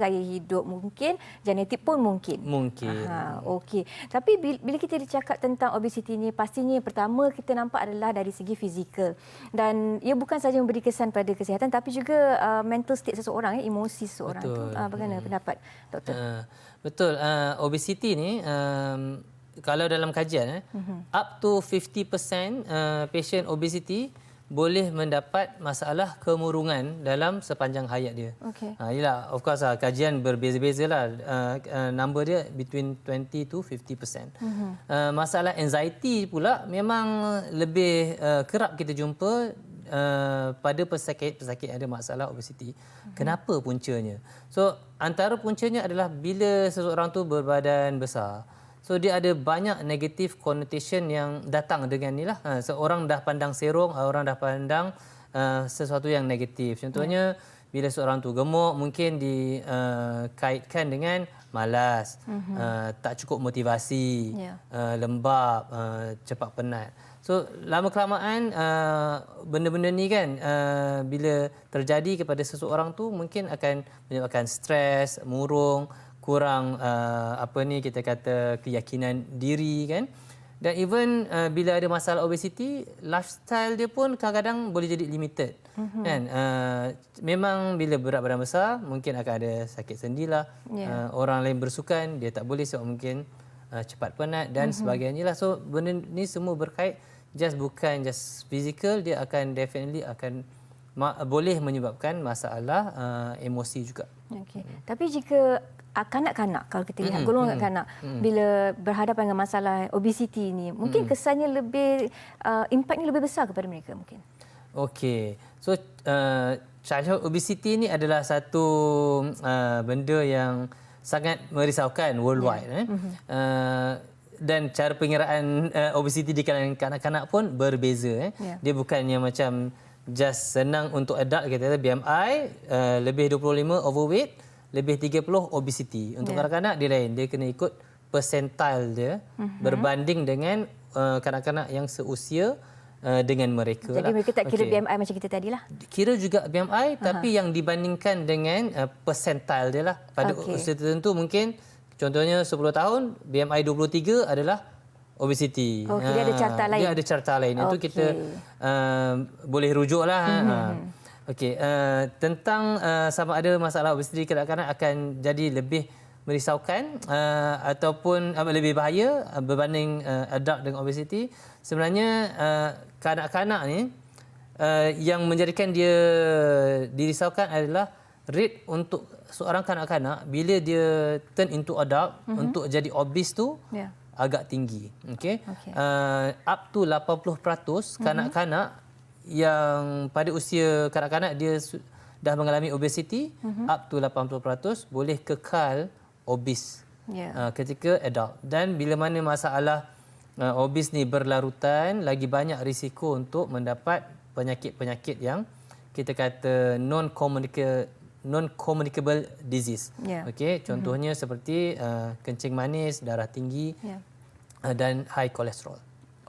gaya hidup mungkin, genetik pun mungkin. Mungkin. Ha, okey. Tapi bila kita bercakap tentang obesiti ini, pastinya yang pertama kita nampak adalah dari segi fizikal. Dan ia bukan saja memberi kesan pada kesihatan tapi juga uh, mental state seseorang, ya, emosi seseorang. Betul. Itu, uh, bagaimana hmm. pendapat doktor? Uh, betul. Uh, obesiti ni um, kalau dalam kajian eh, uh-huh. up to 50% uh, patient obesity boleh mendapat masalah kemurungan dalam sepanjang hayat dia. Okay. Ha, yalah, of course lah, kajian berbeza-beza lah. Uh, uh, number dia between 20 to 50%. Uh-huh. Uh, masalah anxiety pula memang lebih uh, kerap kita jumpa uh, pada pesakit-pesakit yang ada masalah obesiti. Uh-huh. Kenapa puncanya? So, antara puncanya adalah bila seseorang tu berbadan besar. So dia ada banyak negative connotation yang datang dengan ni lah. Ha, seorang dah pandang serong, orang dah pandang uh, sesuatu yang negatif. Contohnya yeah. bila seorang tu gemuk mungkin dikaitkan uh, dengan malas, mm-hmm. uh, tak cukup motivasi, yeah. uh, lembab, uh, cepat penat. So lama kelamaan uh, benda-benda ni kan uh, bila terjadi kepada seseorang tu mungkin akan menyebabkan stres, murung, kurang uh, apa ni kita kata keyakinan diri kan dan even uh, bila ada masalah obesity lifestyle dia pun kadang-kadang boleh jadi limited mm-hmm. kan uh, memang bila berat badan besar mungkin akan ada sakit sendi lah yeah. uh, orang lain bersukan dia tak boleh sebab mungkin uh, cepat penat dan mm-hmm. sebagainya lah so benda ni semua berkait just bukan just physical dia akan definitely akan ma- boleh menyebabkan masalah uh, emosi juga okey hmm. tapi jika Ah, kanak-kanak kalau kita lihat mm-hmm. golongan mm-hmm. kanak mm-hmm. bila berhadapan dengan masalah obesiti ini mungkin mm-hmm. kesannya lebih uh, impaknya lebih besar kepada mereka mungkin. Okey. So uh, childhood obesity ini adalah satu uh, benda yang sangat merisaukan worldwide yeah. eh. Mm-hmm. Uh, dan cara pengiraan uh, obesiti di kalangan kanak-kanak pun berbeza eh. Yeah. Dia bukannya macam just senang untuk adult kita kata BMI uh, lebih 25 overweight lebih 30 obesity. Untuk yeah. kanak-kanak dia lain. Dia kena ikut percentile dia mm-hmm. berbanding dengan uh, kanak-kanak yang seusia uh, dengan mereka. Jadi lah. mereka tak kira okay. BMI macam kita tadi lah? Kira juga BMI uh-huh. tapi yang dibandingkan dengan uh, percentile dia lah. Pada okay. usia tertentu mungkin contohnya 10 tahun BMI 23 adalah obesity. Okay, uh, dia ada carta lain? Dia ada carta lain. Okay. Itu kita uh, boleh rujuk lah. Mm-hmm. Uh. Okey, uh, tentang uh, sama ada masalah obesiti kanak-kanak akan jadi lebih merisaukan uh, ataupun uh, lebih bahaya uh, berbanding uh, adult dengan obesiti. Sebenarnya uh, kanak-kanak ni uh, yang menjadikan dia dirisaukan adalah rate untuk seorang kanak-kanak bila dia turn into adult mm-hmm. untuk jadi obese tu yeah. Agak tinggi. Okey. Okay. Uh, up to 80% mm-hmm. kanak-kanak yang pada usia kanak-kanak dia dah mengalami obesity mm-hmm. up to 80% boleh kekal obes yeah. uh, ketika adult dan bila mana masalah uh, obes ni berlarutan lagi banyak risiko untuk mendapat penyakit-penyakit yang kita kata non communicable non communicable disease yeah. okey contohnya mm-hmm. seperti uh, kencing manis darah tinggi yeah. Dan high cholesterol